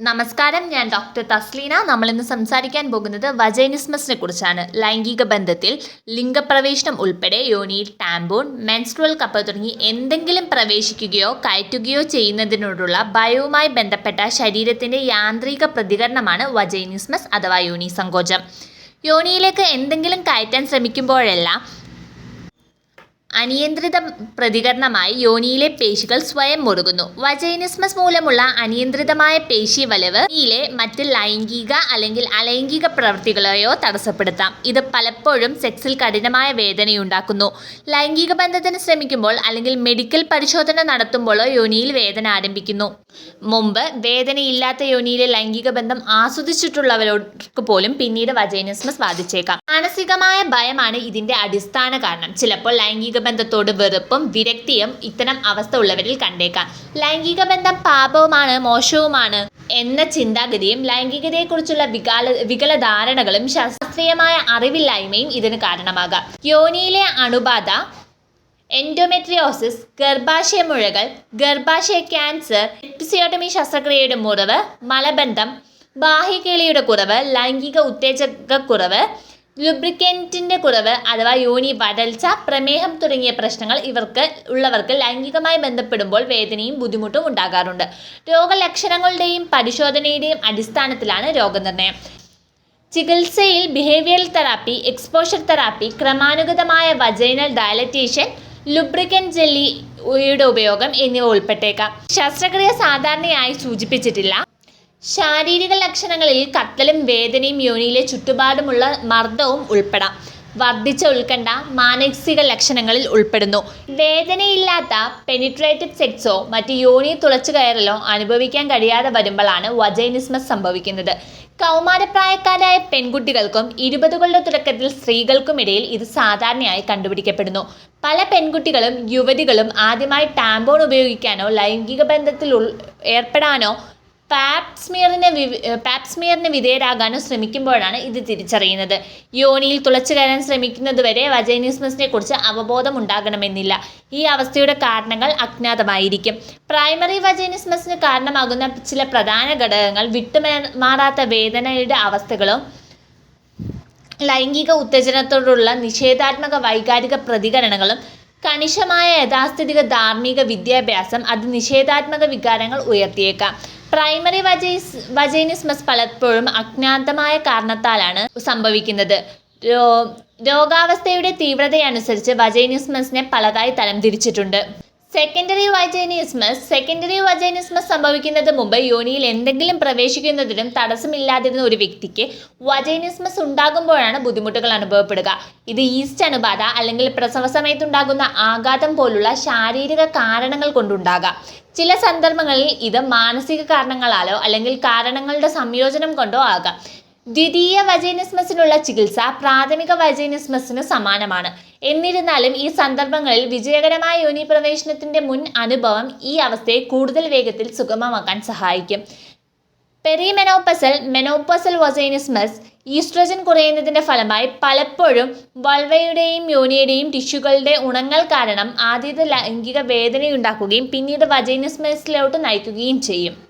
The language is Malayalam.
നമസ്കാരം ഞാൻ ഡോക്ടർ തസ്ലീന. നമ്മൾ ഇന്ന് സംസാരിക്കാൻ പോകുന്നത് വജൈനിസ്മസിനെ കുറിച്ചാണ്. ലൈംഗിക ബന്ധത്തിൽ ലിംഗപ്രവേശനം ഉൾപ്പെടെ യോനിയിൽ ടാംബോൺ മെൻസ്ട്രുവൽ കപ്പ് തുടങ്ങി എന്തെങ്കിലും പ്രവേശിക്കുകയോ കയറ്റുകയോ ചെയ്യുന്നതിനോടുള്ള ഭയവുമായി ബന്ധപ്പെട്ട ശരീരത്തിന്റെ യാന്ത്രിക പ്രതികരണമാണ് വജൈനിസ്മസ് അഥവാ യോനി സങ്കോചം. യോനിയിലേക്ക് എന്തെങ്കിലും കയറ്റാൻ ശ്രമിക്കുമ്പോഴെല്ലാം അനിയന്ത്രിത പ്രതികരണമായി യോനിയിലെ പേശികൾ സ്വയം മുറുകുന്നു. വജൈനിസ്മസ് മൂലമുള്ള അനിയന്ത്രിതമായ പേശി വലവ് യോനിയിലെ മറ്റ് ലൈംഗിക അല്ലെങ്കിൽ അലൈംഗിക പ്രവൃത്തികളെയോ തടസ്സപ്പെടുത്താം. ഇത് പലപ്പോഴും സെക്സിൽ കഠിനമായ വേദനയുണ്ടാക്കുന്നു. ലൈംഗിക ബന്ധത്തിന് ശ്രമിക്കുമ്പോൾ അല്ലെങ്കിൽ മെഡിക്കൽ പരിശോധന നടത്തുമ്പോഴോ യോനിയിൽ വേദന ആരംഭിക്കുന്നു. മുമ്പ് വേദനയില്ലാത്ത യോനിയിലെ ലൈംഗിക ബന്ധം ആസ്വദിച്ചിട്ടുള്ളവർക്ക് പോലും പിന്നീട് വജൈനിസ്മസ് ബാധിച്ചേക്കാം. മാനസികമായ ഭയമാണ് ഇതിന്റെ അടിസ്ഥാന കാരണം. ചിലപ്പോൾ ലൈംഗിക ബന്ധത്തോട് വെറുപ്പും വിരക്തിയും ഇത്തരം അവസ്ഥ ഉള്ളവരിൽ കണ്ടേക്കാം. ലൈംഗിക ബന്ധം പാപവുമാണ് മോശവുമാണ് എന്ന ചിന്താഗതിയും ലൈംഗികതയെക്കുറിച്ചുള്ള വികാല ധാരണകളും ശാസ്ത്രീയമായ അറിവില്ലായ്മയും ഇതിന് കാരണമാകാം. യോനിയിലെ അണുബാധ എൻഡോമെട്രിയോസിസ് ഗർഭാശയ മുഴകൾ ഗർഭാശയ ക്യാൻസർ എപ്പിസിയോട്ടമി ശസ്ത്രക്രിയയുടെ മുറിവ് മലബന്ധം ബാഹ്യകേളിയുടെ കുറവ് ലൈംഗിക ഉത്തേജകക്കുറവ് ലുബ്രിക്കന്റിന്റെ കുറവ് അഥവാ യോനി വരൾച്ച പ്രമേഹം തുടങ്ങിയ പ്രശ്നങ്ങൾ ഇവർക്ക് ഉള്ളവർക്ക് ലൈംഗികമായി ബന്ധപ്പെടുമ്പോൾ വേദനയും ബുദ്ധിമുട്ടും ഉണ്ടാകാറുണ്ട്. രോഗലക്ഷണങ്ങളുടെയും പരിശോധനയുടെയും അടിസ്ഥാനത്തിലാണ് രോഗനിർണയം. ചികിത്സയിൽ ബിഹേവിയറൽ തെറാപ്പി എക്സ്പോഷർ തെറാപ്പി ക്രമാനുഗതമായ വജൈനൽ ഡയലറ്റേഷൻ ലുബ്രിക്കൻ ജെല്ലിയുടെ ഉപയോഗം എന്നിവ ഉൾപ്പെട്ടേക്കാം. ശസ്ത്രക്രിയ സാധാരണയായി സൂചിപ്പിച്ചിട്ടില്ല. ശാരീരിക ലക്ഷണങ്ങളിൽ കത്തലും വേദനയും യോനിയിലെ ചുറ്റുപാടുമുള്ള മർദ്ദവും ഉൾപ്പെടാം. വർദ്ധിച്ച ഉത്കണ്ഠ മാനസിക ലക്ഷണങ്ങളിൽ ഉൾപ്പെടുന്നു. വേദനയില്ലാത്ത പെനിട്രേറ്റഡ് സെക്സോ മറ്റ് യോനി തുളച്ചു കയറലോ അനുഭവിക്കാൻ കഴിയാതെ വരുമ്പോഴാണ് വജൈനിസ്മസ് സംഭവിക്കുന്നത്. കൗമാരപ്രായക്കാരായ പെൺകുട്ടികൾക്കും ഇരുപതുകളുടെ തുടക്കത്തിൽ സ്ത്രീകൾക്കുമിടയിൽ ഇത് സാധാരണയായി കണ്ടുപിടിക്കപ്പെടുന്നു. പല പെൺകുട്ടികളും യുവതികളും ആദ്യമായി ടാമ്പോൺ ഉപയോഗിക്കാനോ ലൈംഗിക ബന്ധത്തിൽ ഏർപ്പെടാനോ പാപ്സ്മിയറിന് പാപ്സ്മിയറിന് വിധേയരാകാനും ശ്രമിക്കുമ്പോഴാണ് ഇത് തിരിച്ചറിയുന്നത്. യോനിയിൽ തുളച്ചു കയറാൻ ശ്രമിക്കുന്നതുവരെ വജൈനിസ്മസിനെ കുറിച്ച് അവബോധം ഉണ്ടാകണമെന്നില്ല ഈ അവസ്ഥയുടെ കാരണങ്ങൾ അജ്ഞാതമായിരിക്കും. പ്രൈമറി വജൈനിസ്മസിന് കാരണമാകുന്ന ചില പ്രധാന ഘടകങ്ങൾ വിട്ടുമാറാത്ത വേദനയുടെ അവസ്ഥകളും ലൈംഗിക ഉത്തേജനത്തോടുള്ള നിഷേധാത്മക വൈകാരിക പ്രതികരണങ്ങളും കണിശമായ യഥാസ്ഥിതിക ധാർമ്മിക വിദ്യാഭ്യാസം അത് നിഷേധാത്മക വികാരങ്ങൾ ഉയർത്തിയേക്കാം. പ്രൈമറി വജൈസ് വജൈനിസ്മസ് പലപ്പോഴും അജ്ഞാതമായ കാരണത്താലാണ് സംഭവിക്കുന്നത്. രോഗാവസ്ഥയുടെ തീവ്രതയനുസരിച്ച് വജൈനിസ്മസിനെ പലതായി തരംതിരിച്ചിട്ടുണ്ട്. സെക്കൻഡറി വജൈനിസ്മസ് സെക്കൻഡറി വജൈനിസ്മസ് സംഭവിക്കുന്നത് മുമ്പ് യോനിയിൽ എന്തെങ്കിലും പ്രവേശിക്കുന്നതിനും തടസ്സമില്ലാതിരുന്ന ഒരു വ്യക്തിക്ക് വജൈനിസ്മസ് ഉണ്ടാകുമ്പോഴാണ് ബുദ്ധിമുട്ടുകൾ അനുഭവപ്പെടുക. ഇത് ഈസ്റ്റ് അണുബാധ അല്ലെങ്കിൽ പ്രസവ സമയത്തുണ്ടാകുന്ന ആഘാതം പോലുള്ള ശാരീരിക കാരണങ്ങൾ കൊണ്ടുണ്ടാകാം. ചില സന്ദർഭങ്ങളിൽ ഇത് മാനസിക കാരണങ്ങളാലോ അല്ലെങ്കിൽ കാരണങ്ങളുടെ സംയോജനം കൊണ്ടോ ആകാം. ദ്വിതീയ വജൈനിസ്മസിനുള്ള ചികിത്സ പ്രാഥമിക വജൈനിസ്മസിന് സമാനമാണ്. എന്നിരുന്നാലും ഈ സന്ദർഭങ്ങളിൽ വിജയകരമായ യോനി പ്രവേശനത്തിന്റെ മുൻ അനുഭവം ഈ അവസ്ഥയെ കൂടുതൽ വേഗത്തിൽ സുഗമമാക്കാൻ സഹായിക്കും. പെരിമെനോപ്പസൽ മെനോപ്പസൽ വസൈനിസ്മസ് ഈസ്ട്രജൻ കുറയുന്നതിന്റെ ഫലമായി പലപ്പോഴും വൾവയുടെയും യോനിയുടെയും ടിഷ്യൂകളുടെ ഉണങ്ങൽ കാരണം ആദ്യത്തെ ലൈംഗിക വേദനയുണ്ടാക്കുകയും പിന്നീട് വജൈനിസ്മസിലോട്ട് നയിക്കുകയും ചെയ്യും.